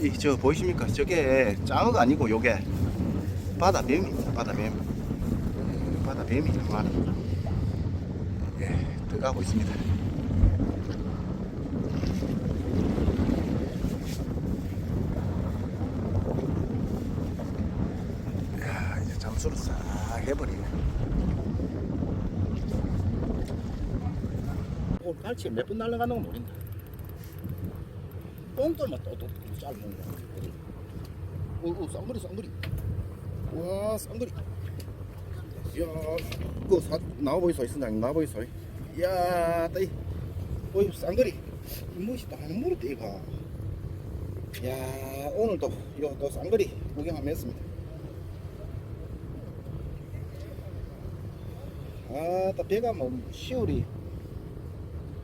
이 저 보이십니까? 저게 짱어가 아니고 요게 바다 뱀입니다. 바다 뱀. 예, 바다 뱀이죠. 많이. 예, 들어가고 있습니다. 야, 이제 잠수를 싹 해버리네. 오늘 갈치 몇 분 날아가는 건 모른다. 똥돌만 또또 짧은 거. 오, 오, 쌍거리, 쌍거리. 와, 쌍거리. 이야, 그거 사, 나와보이소, 선장님, 나와보이소. 이야, 따이. 오이, 쌍거리. 또 하는 무릇 이가. 야, 오늘 또, 이거 또 쌍거리 구경하면 했습니다. 아, 딱 배가 뭐, 시울이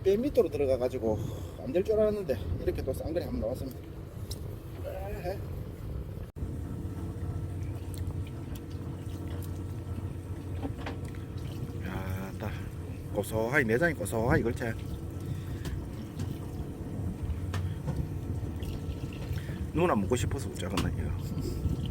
배 밑으로 들어가가지고 안 될 줄 알았는데 이렇게 또 쌍거리 한번 나왔습니다. 에헤. 야, 딱 고소하이 내장이 고소하이 그렇지. 누나 먹고 싶어서 웃자겠나 이거.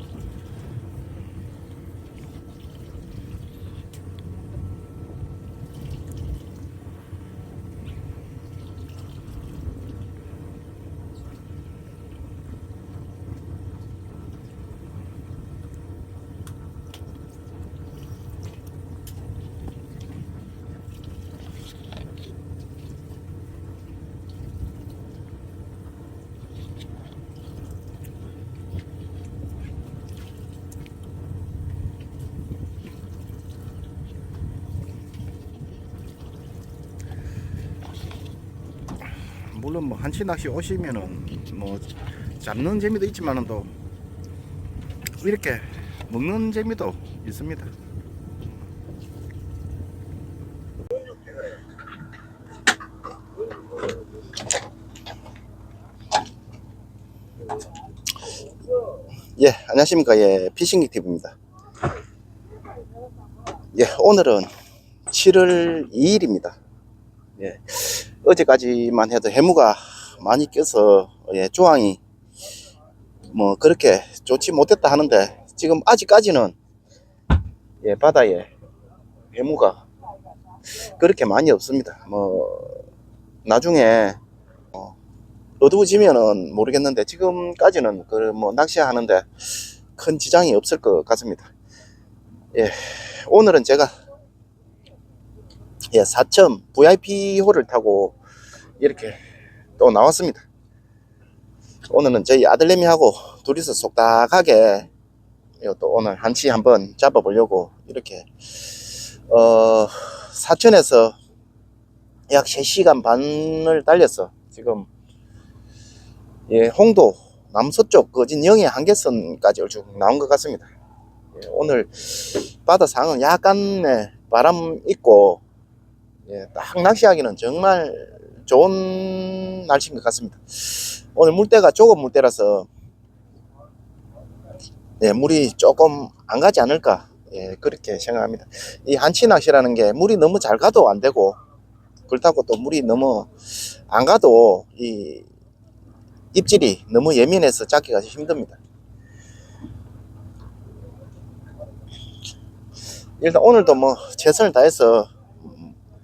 물론 뭐 한치 낚시 오시면은 뭐 잡는 재미도 있지만은 또 이렇게 먹는 재미도 있습니다. 예, 안녕하십니까. 예, 피싱기 TV입니다. 예, 오늘은 7월 2일입니다. 예, 어제까지만 해도 해무가 많이 껴서 예, 조항이 뭐 그렇게 좋지 못했다 하는데 지금 아직까지는 예, 바다에 해무가 그렇게 많이 없습니다. 뭐 나중에 어, 어두워지면은 모르겠는데 지금까지는 그 뭐 낚시하는데 큰 지장이 없을 것 같습니다. 예, 오늘은 제가 예, 4점 VIP호를 타고 이렇게 또 나왔습니다. 오늘은 저희 아들내미하고 둘이서 속닥하게 또 오늘 한치 한번 잡아보려고 이렇게 어 사천에서 약 3시간 반을 달렸어. 지금 예, 홍도 남서쪽 거진 영해 한계선까지 쭉 나온 것 같습니다. 예, 오늘 바다 상은 약간의 바람 있고 예, 딱 낚시하기는 정말 좋은 날씨인 것 같습니다. 오늘 물때가 조금 물때라서 예, 물이 조금 안 가지 않을까 예, 그렇게 생각합니다. 이 한치 낚시라는 게 물이 너무 잘 가도 안 되고 그렇다고 또 물이 너무 안 가도 이 입질이 너무 예민해서 잡기가 힘듭니다. 일단 오늘도 뭐 최선을 다해서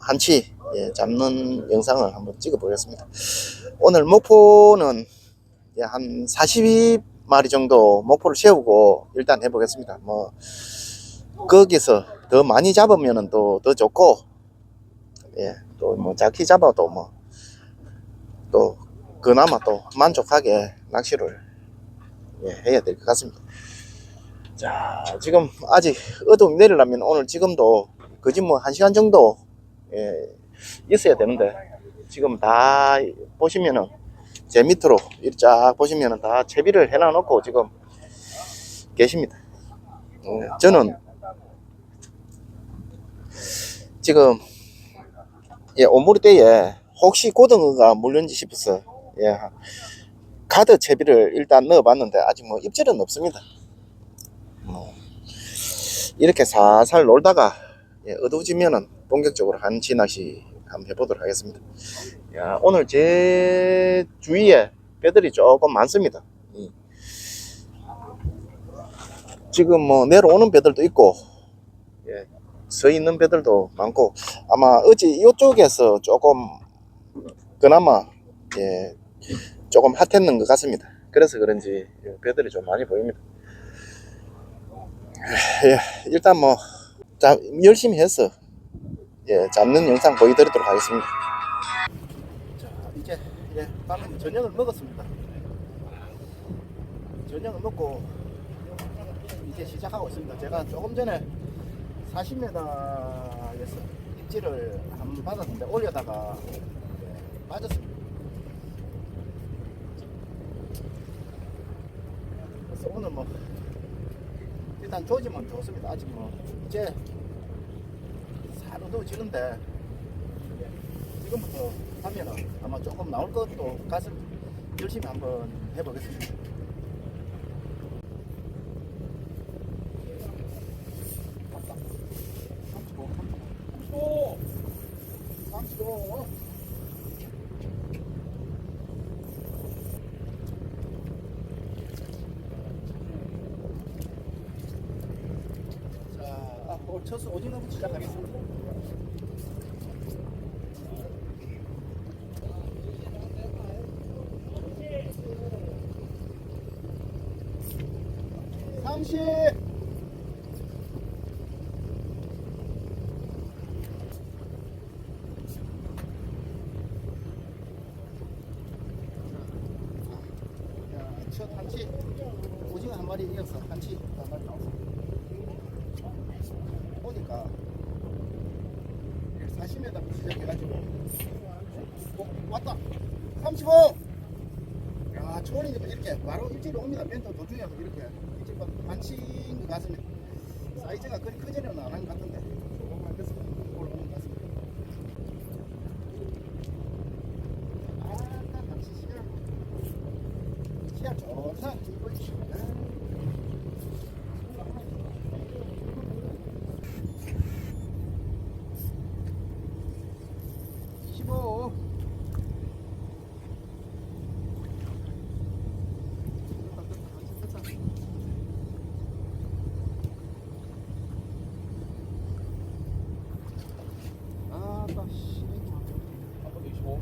한치 예, 잡는 영상을 한번 찍어 보겠습니다. 오늘 목포는 예, 한 42마리 정도 목포를 세우고 일단 해보겠습니다. 뭐 거기서 더 많이 잡으면 또 더 좋고 예, 또 뭐 작게 잡아도 뭐 또 그나마 또 만족하게 낚시를 예, 해야 될 것 같습니다. 자, 지금 아직 어둠이 내리려면 오늘 지금도 거진 뭐한 시간 정도 예, 있어야 되는데 지금 다 보시면은 제 밑으로 쫙 보시면은 다 채비를 해놔 놓고 지금 계십니다. 어, 저는 지금 예, 오므리 때에 혹시 고등어가 물는지 싶어서 예, 카드 채비를 일단 넣어봤는데 아직 뭐 입질은 없습니다. 뭐 이렇게 살살 놀다가 예, 어두워지면은 본격적으로 한치 낚시 한번 해보도록 하겠습니다. 야, 오늘 제 주위에 배들이 조금 많습니다. 이 지금 뭐 내려오는 배들도 있고 예, 서 있는 배들도 많고 아마 어제 이쪽에서 조금 그나마 예, 조금 핫했는 것 같습니다. 그래서 그런지 배들이 좀 많이 보입니다. 예, 일단 뭐 자, 열심히 해서 예, 잡는 영상 보여드리도록 하겠습니다. 자, 이제 예, 방금 저녁을 먹었습니다. 저녁을 먹고 이제 시작하고 있습니다. 제가 조금 전에 40m에서 입질을 한번 받았는데 올려다가 예, 빠졌습니다. 그래서 오늘 뭐 일단 조짐은 좋습니다. 아직 뭐 이제 사르도지는데 지금부터 하면은 아마 조금 나올 것도 같은 열심히 한번 해보겠습니다. 자, 아, 오늘 첫 오징어부터 시작하겠습니다. 첫 한치. 오징어 한 마리 이어서 한치 한 마리 나왔어. 보니까 40m 시작해가지고 어, 왔다 35 야, 초원이 이렇게 바로 일찍 옵니다. 멘토 도중에서 이렇게 반치인 것 같습니다. 사이즈가 그리 크지는 않은 것 같은데 조금만 돼서 올라오는 것 같습니다. 아따, 반치 시야. 시야 좋다. 십오. 아, 나 씨. 아까 25.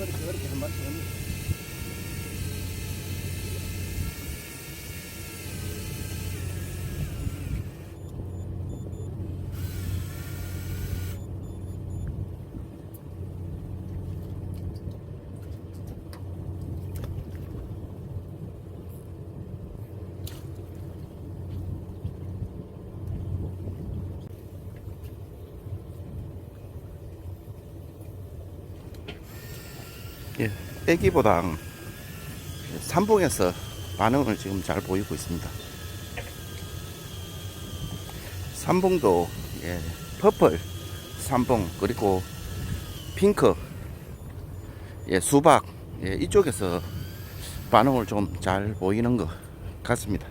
아, 나 애기보당 삼봉에서 반응을 지금 잘 보이고 있습니다. 삼봉도 예, 퍼플 삼봉 그리고 핑크 예, 수박 예, 이쪽에서 반응을 좀 잘 보이는 것 같습니다.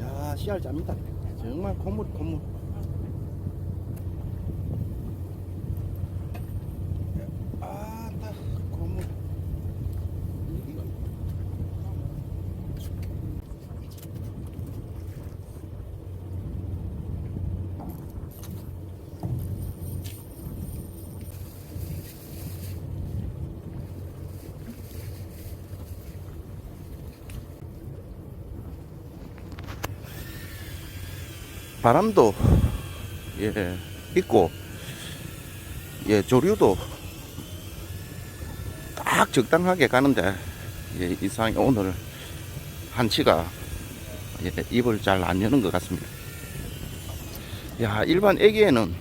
야, 씨알 짭니다. 정말 콧물, 콧물. 바람도 예 있고 예 조류도 딱 적당하게 가는데 예, 이상이 오늘 한치가 예, 입을 잘 안 여는 것 같습니다. 야 일반 애기에는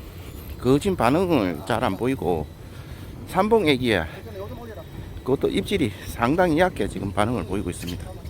거진 반응을 잘 안 보이고 삼봉 애기에 그것도 입질이 상당히 약해 지금 반응을 보이고 있습니다.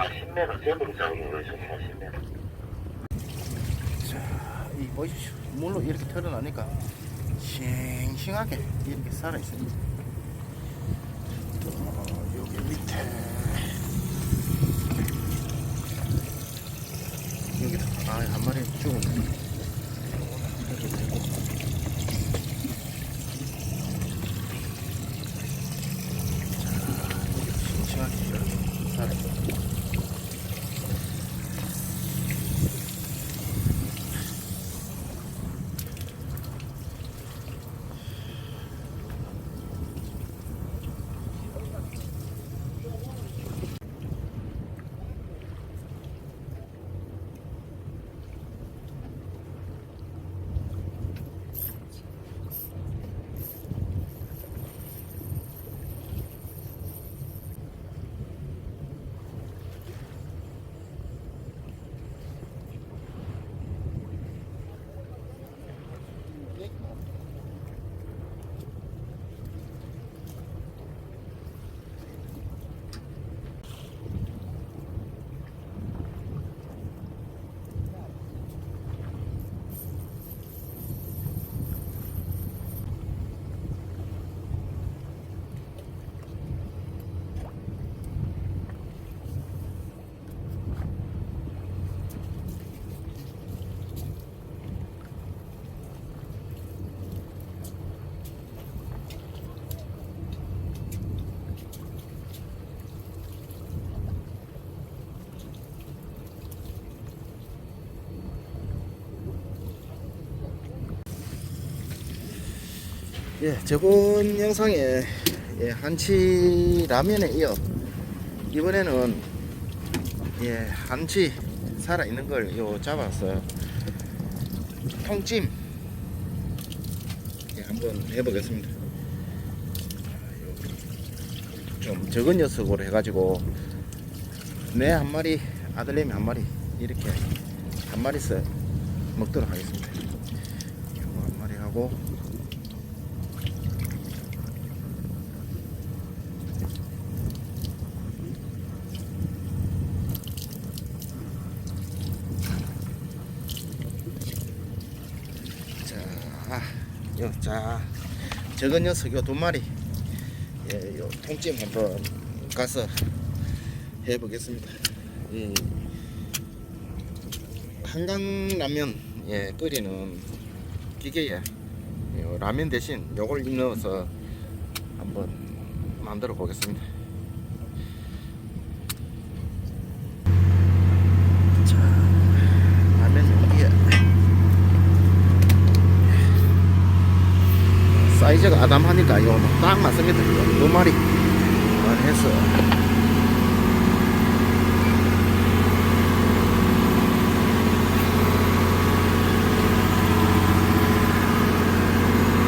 어, 40m 제목이 저기 그래서 40m 자, 이 보십시오. 물로 이렇게 털어나니까 싱싱하게 이렇게 살아 있습니다. 또 여기 밑에 여기다 아, 한 마리 쭉 이렇게 되고 자, 여기 싱싱하게 이렇게 살아 있습니다. 예, 저번 영상에 예, 한치 라면에 이어 이번에는 예, 한치 살아 있는 걸 요 잡아서 통찜 예, 한번 해보겠습니다. 좀 적은 녀석으로 해가지고 매 한 마리 아들내미 한 마리 이렇게 한 마리씩 먹도록 하겠습니다. 한 마리 하고 자, 아, 요, 자, 적은 녀석 요두 마리, 예, 요 통찜 한번 가서 해보겠습니다. 이 한강라면 예 끓이는 기계에 요 라면 대신 요걸 넣어서 한번 만들어 보겠습니다. 자, 라면 용기에 사이즈가 아담하니까 이거 딱 맞습니다. 이거 두 마리 해서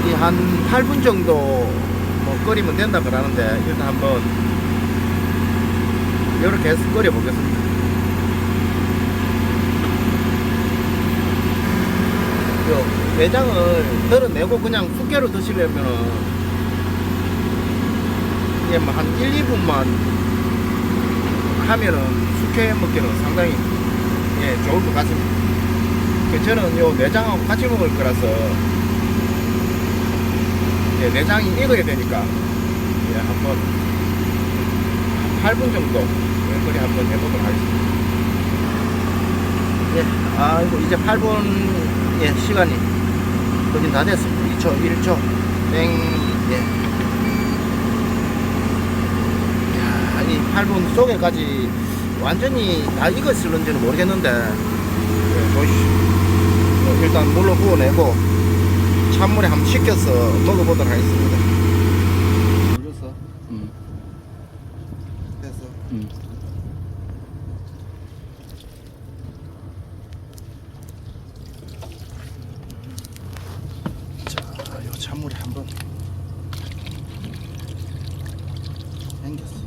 이한 8분 정도 뭐 끓이면 된다 그러는데 일단 한번 이렇게 해서 끓여 보겠습니다. 요 내장을 덜어내고 그냥 숙회로 드시려면은 이게 뭐한 1, 2분만 하면은 숙회 먹기는 상당히 예 좋을 것 같습니다. 그 저는 요 내장하고 같이 먹을 거라서 예, 내장이 익어야 되니까 예, 한번 8분 정도 예, 끓이 한번 해보도록 하겠습니다. 예, 아이고 이제 8분 예, 시간이 거진 다 됐습니다. 2초, 1초, 땡, 예. 야, 이 8분 속에까지 완전히 다 익었을는지는 모르겠는데 예, 보시죠. 어, 일단 물로 부어내고 찬물에 한번 식혀서 먹어보도록 하겠습니다. 눌러서 음. 해서 음. 자, 요 찬물에 한번 헹겼어.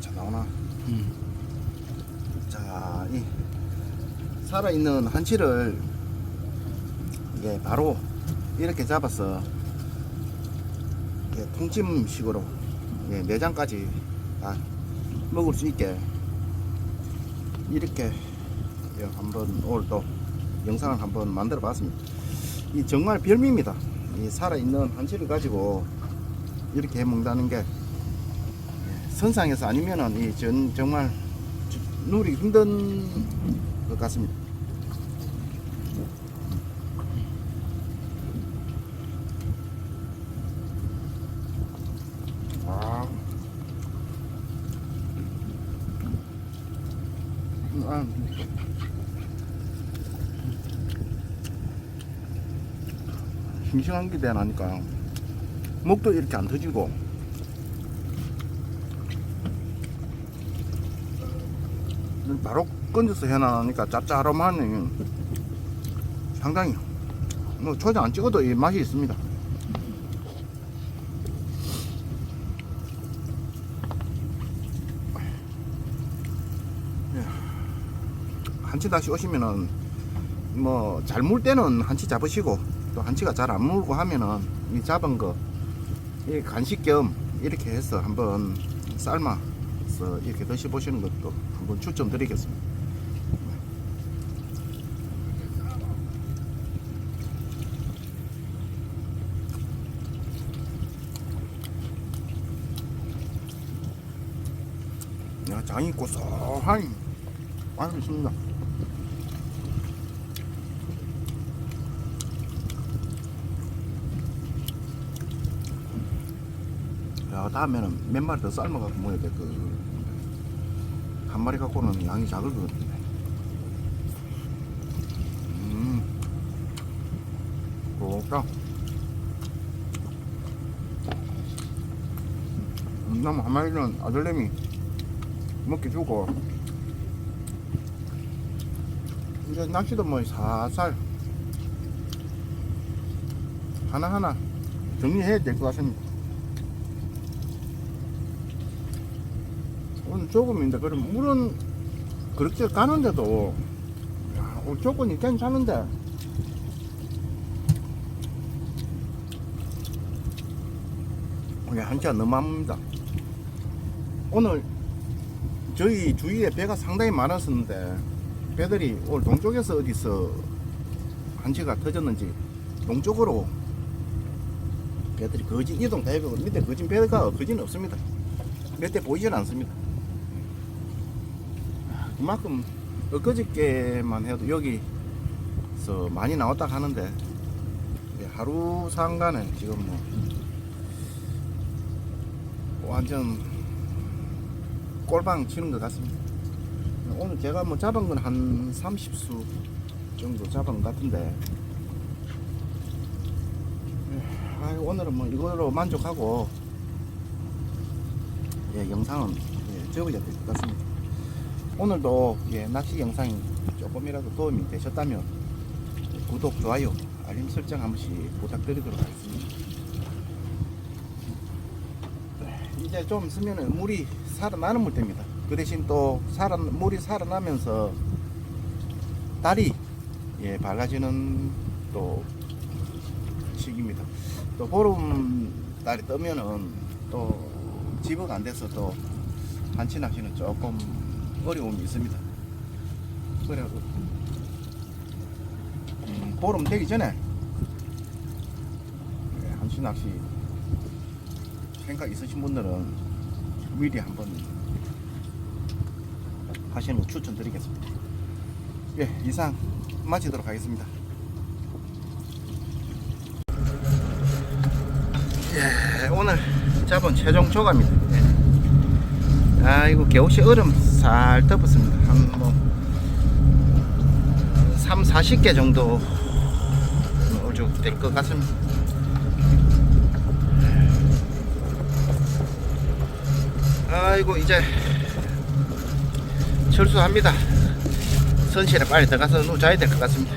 자, 나오나? 음. 자, 이 살아있는 한치를 이게 바로 이렇게 잡아서 통찜식으로 예, 내장까지 다 먹을 수 있게 이렇게 예, 한번 오늘 또 영상을 한번 만들어 봤습니다. 이 정말 별미입니다. 이 살아있는 한치를 가지고 이렇게 해 먹는다는 게 예, 선상에서 아니면은 이 전, 정말 누리기 힘든 것 같습니다. 아. 아. 싱싱한 게 대나니까 목도 이렇게 안 터지고 바로 건져서 해놔니까 짭짤하니 상당히 뭐 초장 안 찍어도 이 맛이 있습니다. 예. 한치 다시 오시면은 뭐 잘 물 때는 한치 잡으시고 또 한치가 잘 안 물고 하면은 이 잡은 거 이 간식 겸 이렇게 해서 한번 삶아서 이렇게 드셔보시는 것도 한번 추천드리겠습니다. 야, 장이 고소하니 맛있습니다. 야 다음에는 몇 마리 더 삶아갖고 먹어야 돼그 한 마리 갖고는 양이 작을 것 같은데. 음. 그렇다. 음, 나무 한 마리는 아들내미 먹게 주고 이제 낚시도 뭐 살살 하나하나 정리해야 될 것 같습니다 오늘 조금인데 그럼 물은 그렇게 가는데도 조건이 괜찮은데. 오늘 한치가 너무합니다. 오늘 저희 주위에 배가 상당히 많았었는데 배들이 오늘 동쪽에서 어디서 한치가 터졌는지 동쪽으로 배들이 거진 이동 대고 밑에 거진 배가 거진 없습니다. 몇 대 보이질 않습니다 그만큼 엊그저께만 해도 여기서 많이 나왔다 하는데 이제 하루 상간은 지금 뭐 완전 꼴방 치는 것 같습니다. 오늘 제가 뭐 잡은 건 한 30수 정도 잡은 것 같은데 예, 오늘은 뭐 이걸로 만족하고 예, 영상은 예, 접어야 될 것 같습니다. 오늘도 예, 낚시 영상이 조금이라도 도움이 되셨다면 구독, 좋아요, 알림 설정 한 번씩 부탁드리도록 하겠습니다. 네, 이제 좀 있으면 물이 살아나는 물때입니다. 그 대신 또 살아, 물이 살아나면서 달이 예, 밝아지는 또 시기입니다. 또 보름 달이 뜨면은 또 집어가 안 돼서 또 한치 낚시는 조금 어려움이 있습니다. 그래 음, 보름 되기 전에 예, 한치 낚시 생각 있으신 분들은 미리 한번 하시는 거 추천드리겠습니다. 예, 이상 마치도록 하겠습니다. 예, 오늘 잡은 최종 조감입니다. 예. 아이고 겨우시 얼음 살 덮었습니다. 한 뭐 3, 40개 정도 될 것 같습니다. 아이고 이제 철수합니다. 선실에 빨리 들어가서 누자야 될 것 같습니다.